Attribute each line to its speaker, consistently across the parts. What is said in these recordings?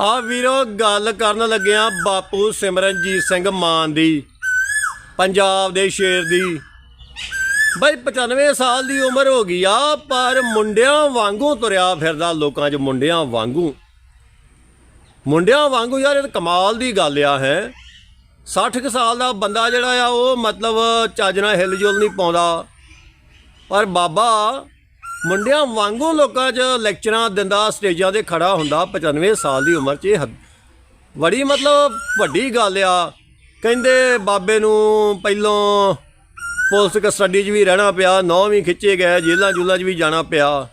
Speaker 1: ਆ ਵੀਰੋ, ਗੱਲ ਕਰਨ ਲੱਗਿਆ ਬਾਪੂ ਸਿਮਰਨਜੀਤ ਸਿੰਘ ਮਾਨ ਦੀ, ਪੰਜਾਬ ਦੇ ਸ਼ੇਰ ਦੀ। ਬਈ 95 ਸਾਲ ਦੀ ਉਮਰ ਹੋ ਗਈ ਆ, ਪਰ ਮੁੰਡਿਆਂ ਵਾਂਗੂ ਤੁਰਿਆ ਫਿਰਦਾ ਲੋਕਾਂ 'ਚ, ਮੁੰਡਿਆਂ ਵਾਂਗੂ। ਮੁੰਡਿਆਂ ਵਾਂਗੂ ਯਾਰ, ਇਹ ਕਮਾਲ ਦੀ ਗੱਲ ਆ, ਹੈ। 60 ਕੁ ਸਾਲ ਦਾ ਬੰਦਾ ਜਿਹੜਾ ਆ, ਉਹ ਮਤਲਬ ਚੱਜ ਨਾਲ ਹਿਲ ਜੁਲ ਨਹੀਂ ਪਾਉਂਦਾ। ਪਰ ਬਾਬਾ ਮੁੰਡਿਆਂ ਵਾਂਗੂ ਲੋਕਾਂ 'ਚ ਲੈਕਚਰਾਂ ਦਿੰਦਾ ਸਟੇਜਾਂ ਤੇ ਖੜਾ ਹੁੰਦਾ 95 ਸਾਲ ਦੀ ਉਮਰ 'ਚ ਇਹ ਹੱਦ- ਬੜੀ ਮਤਲਬ ਵੱਡੀ ਗੱਲ ਆ। ਕਹਿੰਦੇ ਬਾਬੇ ਨੂੰ ਪਹਿਲੋਂ ਪੁਲਿਸ ਕਸਟਡੀ 'ਚ ਵੀ ਰਹਿਣਾ ਪਿਆ ਨੌ ਵੀ ਖਿੱਚੇ ਗਏ, ਜੇਲ੍ਹਾਂ ਜੁਲਾਂ 'ਚ ਵੀ ਜਾਣਾ ਪਿਆ।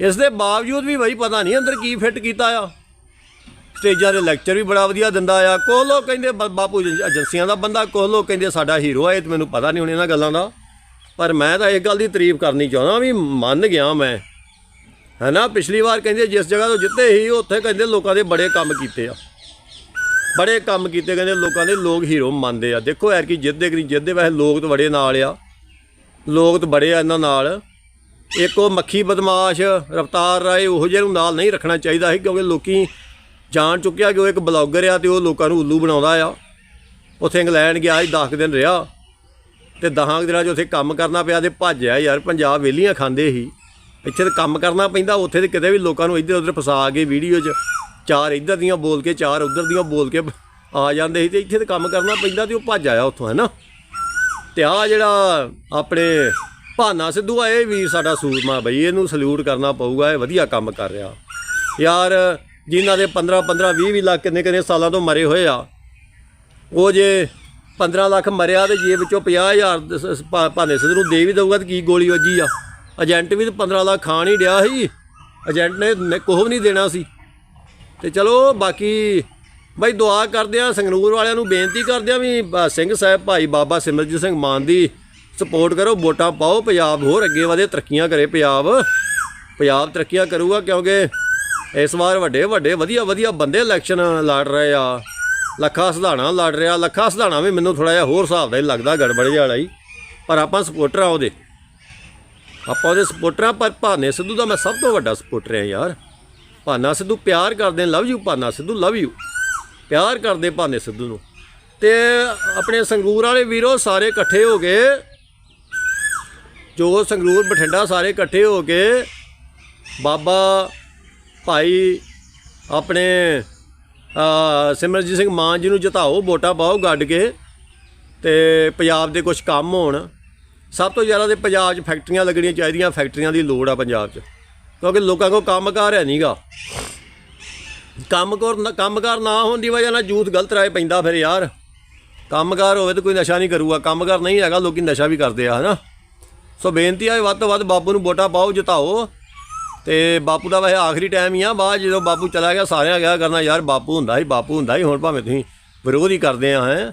Speaker 1: ਇਸ ਦੇ ਬਾਵਜੂਦ ਵੀ ਬਈ ਪਤਾ ਨਹੀਂ ਅੰਦਰ ਕੀ ਫਿੱਟ ਕੀਤਾ ਆ। ਸਟੇਜਾਂ ਦੇ ਲੈਕਚਰ ਵੀ ਬੜਾ ਵਧੀਆ ਦਿੰਦਾ ਆ। ਕੋਹ ਲੋਕ ਕਹਿੰਦੇ ਬ- ਬਾਪੂ ਏਜੰਸੀਆਂ ਦਾ ਬੰਦਾ ਕੋਹ ਲੋਕ ਕਹਿੰਦੇ ਸਾਡਾ ਹੀਰੋ ਆ, ਇਹ ਤੇ ਮੈਨੂੰ ਪਤਾ ਨਹੀਂ ਹੁਣ ਇਹਨਾਂ ਗੱਲਾਂ ਦਾ। ਪਰ ਮੈਂ ਤਾਂ ਇਸ ਗੱਲ ਦੀ ਤਾਰੀਫ ਕਰਨੀ ਚਾਹੁੰਦਾ ਵੀ ਮੰਨ ਗਿਆ ਮੈਂ। ਹੈਨਾ? ਪਿਛਲੀ ਵਾਰ ਕਹਿੰਦੇ ਜਿਸ ਜਗ੍ਹਾ ਤੋਂ ਜਿੱਤੇ ਸੀ, ਉੱਥੇ ਕਹਿੰਦੇ ਲੋਕਾਂ ਦੇ ਬੜੇ ਕੰਮ ਕੀਤੇ ਆ। ਬੜੇ ਕੰਮ ਕੀਤੇ ਕਹਿੰਦੇ ਲੋਕਾਂ ਦੇ, ਲੋਕ ਹੀਰੋ ਮੰਨਦੇ ਆ। ਦੇਖੋ ਯਾਰ ਕੀ ਜਿੱਦੇ ਕਰੀ ਜਿੱਦੇ ਵੈਸੇ ਲੋਕ ਤਾਂ ਬੜੇ ਨਾਲ ਆ। ਲੋਕ ਤਾਂ ਬੜੇ ਆ ਇਹਨਾਂ ਨਾਲ। ਇੱਕ ਉਹ ਮੱਖੀ ਬਦਮਾਸ਼, ਰਫਤਾਰ ਰਾਏ, ਉਹ ਜਿਹੇ ਨੂੰ ਨਾਲ ਨਹੀਂ ਰੱਖਣਾ ਚਾਹੀਦਾ ਸੀ ਕਿਉਂਕਿ ਲੋਕੀ ਜਾਣ ਚੁੱਕਿਆ ਕਿ ਉਹ ਇੱਕ ਬਲੌਗਰ ਆ ਤੇ ਉਹ ਲੋਕਾਂ ਨੂੰ ਉੱਲੂ ਬਣਾਉਂਦਾ ਆ। ਉੱਥੇ ਇੰਗਲੈਂਡ ਗਿਆ ਸੀ 10 ਦਿਨ ਰਿਹਾ। ਤੇ 10 ਦਿਨਾਂ 'ਚ ਉੱਥੇ ਕੰਮ ਕਰਨਾ ਪਿਆ ਤੇ ਭੱਜਿਆ ਯਾਰ, ਪੰਜਾਬ ਵੇਲੀਆਂ ਖਾਂਦੇ ਸੀ। ਇੱਥੇ ਤਾਂ ਕੰਮ ਕਰਨਾ ਪੈਂਦਾ, ਉੱਥੇ ਤੇ ਕਿਤੇ ਵੀ ਲੋਕਾਂ ਨੂੰ ਇੱਧਰ ਉੱਧਰ ਫਸਾ ਕੇ ਵੀਡੀਓ 'ਚ ਚਾਰ ਇੱਧਰ ਦੀਆਂ ਬੋਲ ਕੇ, ਚਾਰ ਉੱਧਰ ਦੀਆਂ ਬੋਲ ਕੇ ਆ ਜਾਂਦੇ ਸੀ ਤੇ ਇੱਥੇ ਤਾਂ ਕੰਮ ਕਰਨਾ ਪੈਂਦਾ ਤੇ ਉਹ ਭੱਜ ਆਇਆ ਉੱਥੋਂ ਹੈ ਨਾ ਤੇ ਆ ਜਿਹੜਾ ਆਪਣੇ ਭਾਨਾ ਸਿੱਧੂ ਆ, ਇਹ ਵੀ ਸਾਡਾ ਸੂਰਮਾ ਬਈ, ਇਹਨੂੰ ਸਲੂਟ ਕਰਨਾ ਪਊਗਾ, ਇਹ ਵਧੀਆ ਕੰਮ ਕਰ ਰਿਹਾ। ਯਾਰ, ਜਿਨ੍ਹਾਂ ਦੇ 15 15 20 20 ਲੱਖ ਕਿੰਨੇ ਕਿੰਨੇ ਸਾਲਾਂ ਤੋਂ ਮਰੇ ਹੋਏ ਆ, ਉਹ ਜੇ 15 ਲੱਖ ਮਰਿਆ ਤੇ ਜੇ ਵਿੱਚੋਂ 50000 ਦ- ਸ- ਭਾਨੇ ਸਿੱਧੂ ਨੂੰ ਦੇ ਵੀ ਦਊਗਾ ਤੇ ਕੀ ਗੋਲੀ ਵੱਜੀ ਆ? ਏਜੰਟ ਵੀ ਤਾਂ 15 ਲੱਖ ਖਾਣ ਹੀ ਡਿਆ ਸੀ। ਏਜੰਟ ਨੇ ਨੇ ਵੀ ਨਹੀਂ ਦੇਣਾ ਸੀ। ਤੇ ਚਲੋ ਬਾਕੀ ਬਈ ਦੁਆ ਕਰਦੇ ਆ, ਸੰਗਰੂਰ ਵਾਲਿਆਂ ਨੂੰ ਬੇਨਤੀ ਕਰਦੇ ਆ ਵੀ ਸਿੰਘ ਸਾਹਿਬ ਭਾਈ ਬਾਬਾ ਸਿਮਰਜੀਤ ਸਿੰਘ ਮਾਨ ਦੀ ਸਪੋਰਟ ਕਰੋ, ਵੋਟਾਂ ਪਾਓ, ਪੰਜਾਬ ਹੋਰ ਅੱਗੇ ਵਧੇ, ਤਰੱਕੀਆਂ ਕਰੇ ਪੰਜਾਬ। ਪੰਜਾਬ ਤਰੱਕੀਆਂ ਕਰੂਗਾ ਕਿਉਂਕਿ ਇਸ ਵਾਰ ਵੱਡੇ ਵੱਡੇ ਵਧੀਆ ਵਧੀਆ ਬੰਦੇ ਇਲੈਕਸ਼ਨ ਲੜ ਰਹੇ ਆ। ਲੱਖਾ ਸਧਾਣਾ ਲੜ ਰਿਹਾ, ਲੱਖਾ ਸਧਾਣਾ ਵੀ ਮੈਨੂੰ ਥੋੜਾ ਜਿਹਾ ਹੋਰ ਹਿਸਾਬ ਦਾ ਹੀ ਲੱਗਦਾ ਗੜਬੜ ਵਾਲਾ ਹੀ। ਪਰ ਆਪਾਂ ਸਪੋਰਟਰ ਆ ਉਹਦੇ। ਆਪਾਂ ਉਹਦੇ ਸਪੋਰਟਰ ਆ, ਪਰ ਭਾਨੇ ਸਿੱਧੂ ਦਾ ਮੈਂ ਸਭ ਤੋਂ ਵੱਡਾ ਸਪੋਰਟਰ ਆ ਯਾਰ। ਭਾਨਾ ਸਿੱਧੂ ਪਿਆਰ ਕਰਦੇ love you Bhana Sidhu love you ਪਿਆਰ ਕਰਦੇ ਭਾਨੇ ਸਿੱਧੂ ਨੂੰ। ਤੇ ਆਪਣੇ ਸੰਗਰੂਰ ਵਾਲੇ ਵੀਰੋ ਸਾਰੇ ਇਕੱਠੇ ਹੋ ਕੇ, ਜੋ ਸੰਗਰੂਰ ਬਠਿੰਡਾ ਸਾਰੇ ਇਕੱਠੇ ਹੋ ਕੇ ਬਾਬਾ ਭਾਈ ਆਪਣੇ ਸਿਮਰਜੀਤ ਸਿੰਘ ਮਾਨ ਜੀ ਨੂੰ ਜਿਤਾਓ, ਵੋਟਾਂ ਪਾਓ ਗੱਡ ਕੇ ਤੇ ਪੰਜਾਬ ਦੇ ਕੁਝ ਕੰਮ ਹੋਣ। ਸਭ ਤੋਂ ਜ਼ਿਆਦਾ ਤੇ ਪੰਜਾਬ 'ਚ ਫੈਕਟਰੀਆਂ ਲੱਗਣੀਆਂ ਚਾਹੀਦੀਆਂ, ਫੈਕਟਰੀਆਂ ਦੀ ਲੋੜ ਆ ਪੰਜਾਬ 'ਚ। ਕਿਉਂਕਿ ਲੋਕਾਂ ਕੋਲ ਕੰਮਕਾਰ ਹੈ ਨਹੀਂਗਾ ਕੰਮਕਾਰ ਕੰਮਕਾਰ ਨਾ ਹੋਣ ਦੀ ਵਜ੍ਹਾ ਨਾਲ ਯੂਥ ਗਲਤ ਰਾਏ ਪੈਂਦਾ ਫਿਰ ਯਾਰ। ਕੰਮਕਾਰ ਹੋਵੇ ਤਾਂ ਕੋਈ ਨਸ਼ਾ ਨਹੀਂ ਕਰੂਗਾ ਕੰਮਕਾਰ ਨਹੀਂ ਹੈਗਾ, ਲੋਕੀ ਨਸ਼ਾ ਵੀ ਕਰਦੇ ਆ, ਹਨਾ। ਸੋ ਬੇਨਤੀ ਆ, ਵੱਧ ਤੋਂ ਵੱਧ ਬਾਪੂ ਨੂੰ ਵੋਟਾਂ ਪਾਓ, ਜਿਤਾਓ। ਤੇ ਬਾਪੂ ਦਾ ਵੈਸੇ ਆਖਰੀ ਟਾਈਮ ਹੀ ਆ, ਬਾਅਦ ਜਦੋਂ ਬਾਪੂ ਚਲਾ ਗਿਆ, ਸਾਰਿਆਂ ਕਿਹਾ ਕਰਨਾ ਯਾਰ ਬਾਪੂ ਹੁੰਦਾ ਸੀ ਬਾਪੂ ਹੁੰਦਾ ਸੀ ਹੁਣ ਭਾਵੇਂ ਤੁਸੀਂ ਵਿਰੋਧ ਹੀ ਕਰਦੇ ਆ, ਹੈ।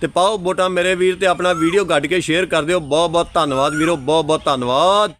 Speaker 1: ਤੇ ਪਾਓ ਵੋਟਾਂ ਮੇਰੇ ਵੀਰ ਤੇ ਆਪਣਾ ਵੀਡੀਓ ਗੱਡ ਕੇ ਸ਼ੇਅਰ ਕਰ ਦਿਓ। ਬਹੁਤ ਬਹੁਤ ਧੰਨਵਾਦ ਵੀਰੋ ਬਹੁਤ ਬਹੁਤ ਧੰਨਵਾਦ।